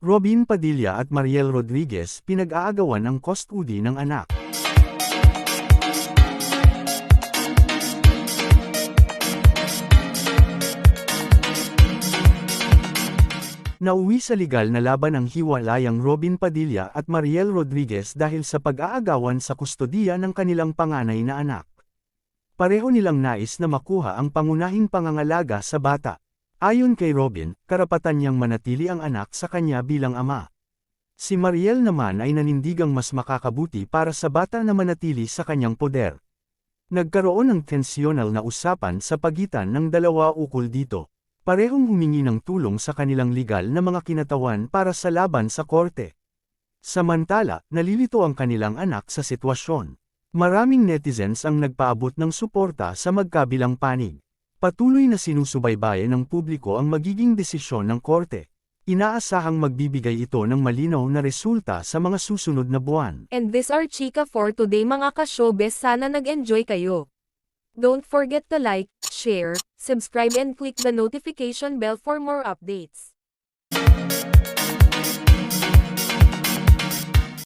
Robin Padilla at Mariel Rodriguez pinag-aagawan ang custody ng anak. Nauwi sa legal na laban ang hiwalayang Robin Padilla at Mariel Rodriguez dahil sa pag-aagawan sa kustodiya ng kanilang panganay na anak. Pareho nilang nais na makuha ang pangunahing pangangalaga sa bata. Ayon kay Robin, karapatan niyang manatili ang anak sa kanya bilang ama. Si Mariel naman ay nanindigang mas makakabuti para sa bata na manatili sa kanyang poder. Nagkaroon ng tensyonal na usapan sa pagitan ng dalawa ukol dito. Parehong humingi ng tulong sa kanilang legal na mga kinatawan para sa laban sa korte. Samantala, nalilito ang kanilang anak sa sitwasyon. Maraming netizens ang nagpaabot ng suporta sa magkabilang panig. Patuloy na sinusubaybayan ng publiko ang magiging desisyon ng korte. Inaasahang magbibigay ito ng malinaw na resulta sa mga susunod na buwan. And this are Chika for today mga ka-showbiz sana nag-enjoy kayo. Don't forget to like, share, subscribe and click the notification bell for more updates.